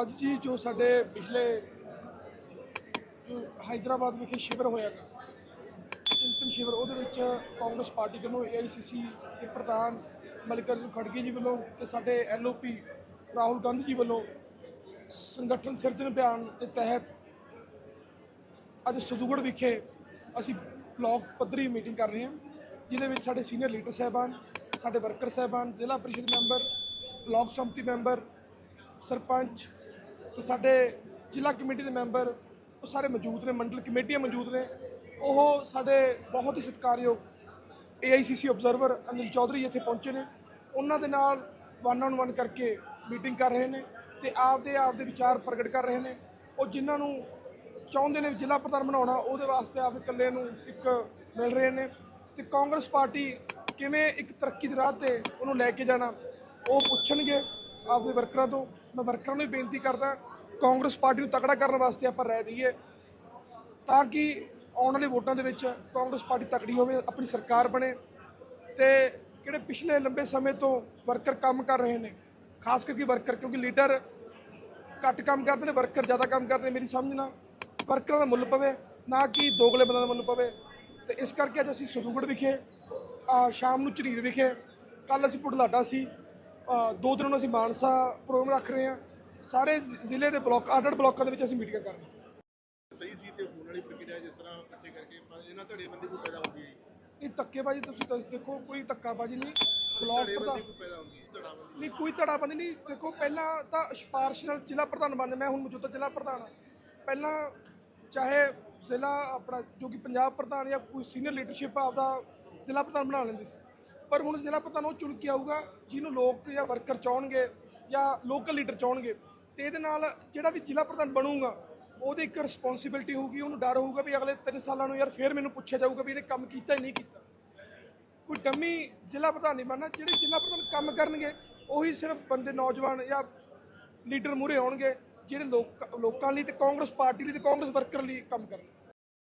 ਅੱਜ ਜੀ ਜੋ ਸਾਡੇ ਪਿਛਲੇ ਜੋ ਹైదరాబాద్ ਵਿਖੇ ਸ਼ਿਵਰ ਹੋਇਆ ਗਾ, ਚਿੰਤਨ ਸ਼ਿਵਰ, ਉਹਦੇ ਵਿੱਚ ਕਾਂਗਰਸ ਪਾਰਟੀ ਵੱਲੋਂ ਏਆਈਸੀਸੀ ਦੇ ਪ੍ਰਧਾਨ ਮਲਿਕਰਜਨ ਖੜਗੇ ਜੀ ਵੱਲੋਂ ਤੇ ਸਾਡੇ ਐਲਓਪੀ ਰਾਹੁਲ ਗਾਂਧੀ ਜੀ ਵੱਲੋਂ ਸੰਗਠਨ ਸਿਰਜਣ ਬਿਆਨ ਦੇ ਤਹਿਤ ਅੱਜ ਸਦੂਗੜ ਵਿਖੇ ਅਸੀਂ ਬਲਾਕ ਪੱਧਰੀ ਮੀਟਿੰਗ ਕਰ ਰਹੇ ਹਾਂ, ਜਿਹਦੇ ਵਿੱਚ ਸਾਡੇ ਸੀਨੀਅਰ ਲੀਡਰ ਸਹਿਬਾਨ, ਸਾਡੇ ਵਰਕਰ ਸਹਿਬਾਨ, ਜ਼ਿਲ੍ਹਾ ਪਰਿਸ਼ਦ ਮੈਂਬਰ, ਬਲਾਕ ਸੰਮਤੀ ਮੈਂਬਰ, ਸਰਪੰਚ ਤੇ ਸਾਡੇ ਜ਼ਿਲ੍ਹਾ ਕਮੇਟੀ ਦੇ ਮੈਂਬਰ, ਉਹ ਸਾਰੇ ਮੌਜੂਦ ਨੇ, ਮੰਡਲ ਕਮੇਟੀਆਂ ਮੌਜੂਦ ਨੇ। ਉਹ ਸਾਡੇ ਬਹੁਤ ਹੀ ਸਤਿਕਾਰਯੋਗ ਏਆਈਸੀਸੀ ਆਬਜ਼ਰਵਰ ਅਨਿਲ ਚੌਧਰੀ ਇੱਥੇ ਪਹੁੰਚੇ ਨੇ। ਉਹਨਾਂ ਦੇ ਨਾਲ ਵਨ ਔਨ ਵਨ ਕਰਕੇ ਮੀਟਿੰਗ ਕਰ ਰਹੇ ਨੇ ਤੇ ਆਪਦੇ ਆਪਦੇ ਵਿਚਾਰ ਪ੍ਰਗਟ ਕਰ ਰਹੇ ਨੇ। ਉਹ ਜਿਨ੍ਹਾਂ ਨੂੰ ਚਾਹੁੰਦੇ ਨੇ ਜ਼ਿਲ੍ਹਾ ਪ੍ਰਧਾਨ ਬਣਾਉਣਾ, ਉਹਦੇ ਵਾਸਤੇ ਆਪਦੇ ਇਕੱਲੇ ਨੂੰ ਇੱਕ ਮਿਲ ਰਹੇ ਨੇ। ਤੇ ਕਾਂਗਰਸ ਪਾਰਟੀ ਕਿਵੇਂ ਇੱਕ ਤਰੱਕੀ ਦੇ ਰਾਹ ਤੇ ਉਹਨੂੰ ਲੈ ਕੇ ਜਾਣਾ, ਉਹ ਪੁੱਛਣਗੇ ਆਪਦੇ ਵਰਕਰਾਂ ਤੋਂ। ਮੈਂ ਵਰਕਰਾਂ ਨੂੰ ਵੀ ਬੇਨਤੀ ਕਰਦਾ, ਕਾਂਗਰਸ ਪਾਰਟੀ ਨੂੰ ਤਕੜਾ ਕਰਨ ਵਾਸਤੇ ਆਪਾਂ ਰਹਿ ਦਈਏ ਤਾਂ ਕਿ ਆਉਣ ਵਾਲੇ ਵੋਟਾਂ ਦੇ ਵਿੱਚ ਕਾਂਗਰਸ ਪਾਰਟੀ ਤਕੜੀ ਹੋਵੇ, ਆਪਣੀ ਸਰਕਾਰ ਬਣੇ ਤੇ ਕਿਹੜੇ ਪਿਛਲੇ ਲੰਬੇ ਸਮੇਂ ਤੋਂ ਵਰਕਰ ਕੰਮ ਕਰ ਰਹੇ ਨੇ, ਖਾਸ ਕਰਕੇ ਵਰਕਰ, ਕਿਉਂਕਿ ਲੀਡਰ ਘੱਟ ਕੰਮ ਕਰਦੇ ਨੇ, ਵਰਕਰ ਜ਼ਿਆਦਾ ਕੰਮ ਕਰਦੇ ਮੇਰੀ ਸਮਝ ਨਾਲ, ਵਰਕਰਾਂ ਦਾ ਮੁੱਲ ਪਵੇ, ਨਾ ਕਿ ਦੋਗਲੇ ਬੰਦਿਆਂ ਦਾ ਮੁੱਲ ਪਵੇ, ਤੇ ਇਸ ਕਰਕੇ ਅੱਜ ਅਸੀਂ ਸਦੂਗੜ ਵਿਖੇ ਸ਼ਾਮ ਨੂੰ ਝਰੀਰ ਵਿਖੇ ਕੱਲ ਅਸੀਂ ਪੁੜਲਾਡਾ ਸੀ ਦੋ ਦਿਨ ਅਸੀਂ ਮਾਨਸਾ ਪ੍ਰੋਗਰਾਮ ਰੱਖ ਰਹੇ ਹਾਂ। ਸਾਰੇ ਜ਼ਿਲ੍ਹੇ ਦੇ ਬਲਾਕ ਅੱਡ-ਅੱਡ ਬਲਾਕਾਂ ਦੇ ਵਿੱਚ ਅਸੀਂ ਮੀਟਿੰਗਾਂ ਕਰ ਰਹੇ ਹਾਂ। ਸਹੀ ਸੀ ਤੇ ਹੋਣ ਵਾਲੀ ਪ੍ਰਕਿਰਿਆ ਜਿਸ ਤਰ੍ਹਾਂ ਇਕੱਠੇ ਕਰਕੇ ਪਰ ਇਹਨਾਂ ਧੜੇਬੰਦੀ ਕੋਈ ਪੈਦਾ ਹੁੰਦੀ ਹੈ ਇਹ ਧੱਕੇਬਾਜ਼ੀ ਤੁਸੀਂ ਤਾਂ ਦੇਖੋ ਕੋਈ ਧੱਕਾਬਾਜ਼ੀ ਨਹੀਂ। ਬਲਾਕ ਧੜੇਬੰਦੀ ਕੋਈ ਪੈਦਾ ਧੜਾਬੰਦੀ। ਨਹੀਂ ਕੋਈ ਧੜਾਬੰਦੀ ਨਹੀਂ। ਦੇਖੋ ਪਹਿਲਾਂ ਤਾਂ ਸਿਫਾਰਸ਼ ਨਾਲ ਜ਼ਿਲ੍ਹਾ ਪ੍ਰਧਾਨ ਬਣ ਮੈਂ ਹੁਣ ਮੌਜੂਦਾ ਜ਼ਿਲ੍ਹਾ ਪ੍ਰਧਾਨ ਹਾਂ। ਪਹਿਲਾਂ ਚਾਹੇ ਜ਼ਿਲ੍ਹਾ ਆਪਣਾ ਜੋ ਕਿ ਪੰਜਾਬ ਪ੍ਰਧਾਨ ਜਾਂ ਕੋਈ ਸੀਨੀਅਰ ਲੀਡਰਸ਼ਿਪ ਆਪਦਾ ਜ਼ਿਲ੍ਹਾ ਪ੍ਰਧਾਨ ਬਣਾ ਲੈਂਦੀ ਸੀ। ਪਰ ਹੁਣ ਜ਼ਿਲ੍ਹਾ ਪ੍ਰਧਾਨ ਉਹ ਚੁਣ ਕੇ ਆਊਗਾ, ਜਿਹਨੂੰ ਲੋਕ ਜਾਂ ਵਰਕਰ ਚਾਹਣਗੇ ਜਾਂ ਲੋਕਲ ਲੀਡਰ ਚਾਹਣਗੇ। ਤੇ ਇਹਦੇ ਨਾਲ ਜਿਹੜਾ ਵੀ ਜ਼ਿਲ੍ਹਾ ਪ੍ਰਧਾਨ ਬਣੂਗਾ, ਉਹਦੀ ਇੱਕ ਰਿਸਪੌਂਸਿਬਿਲਟੀ ਹੋਊਗੀ, ਉਹਨੂੰ ਡਰ ਹੋਊਗਾ ਵੀ ਅਗਲੇ 3 ਸਾਲਾਂ ਨੂੰ ਯਾਰ ਫੇਰ ਮੈਨੂੰ ਪੁੱਛਿਆ ਜਾਊਗਾ ਵੀ ਇਹਨੇ ਕੰਮ ਕੀਤਾ ਹੀ ਨਹੀਂ ਕੀਤਾ। ਕੋਈ ਡੰਮੀ ਜ਼ਿਲ੍ਹਾ ਪ੍ਰਧਾਨ ਨਹੀਂ ਬਣਨਾ, ਜਿਹੜੇ ਜ਼ਿਲ੍ਹਾ ਪ੍ਰਧਾਨ ਕੰਮ ਕਰਨਗੇ, ਉਹੀ ਸਿਰਫ ਬੰਦੇ ਨੌਜਵਾਨ ਜਾਂ ਲੀਡਰ ਮੂਹਰੇ ਆਉਣਗੇ, ਜਿਹੜੇ ਲੋਕ, ਲੋਕਾਂ ਲਈ ਤੇ ਕਾਂਗਰਸ ਪਾਰਟੀ ਲਈ ਤੇ ਕਾਂਗਰਸ ਵਰਕਰ ਲਈ ਕੰਮ ਕਰਨ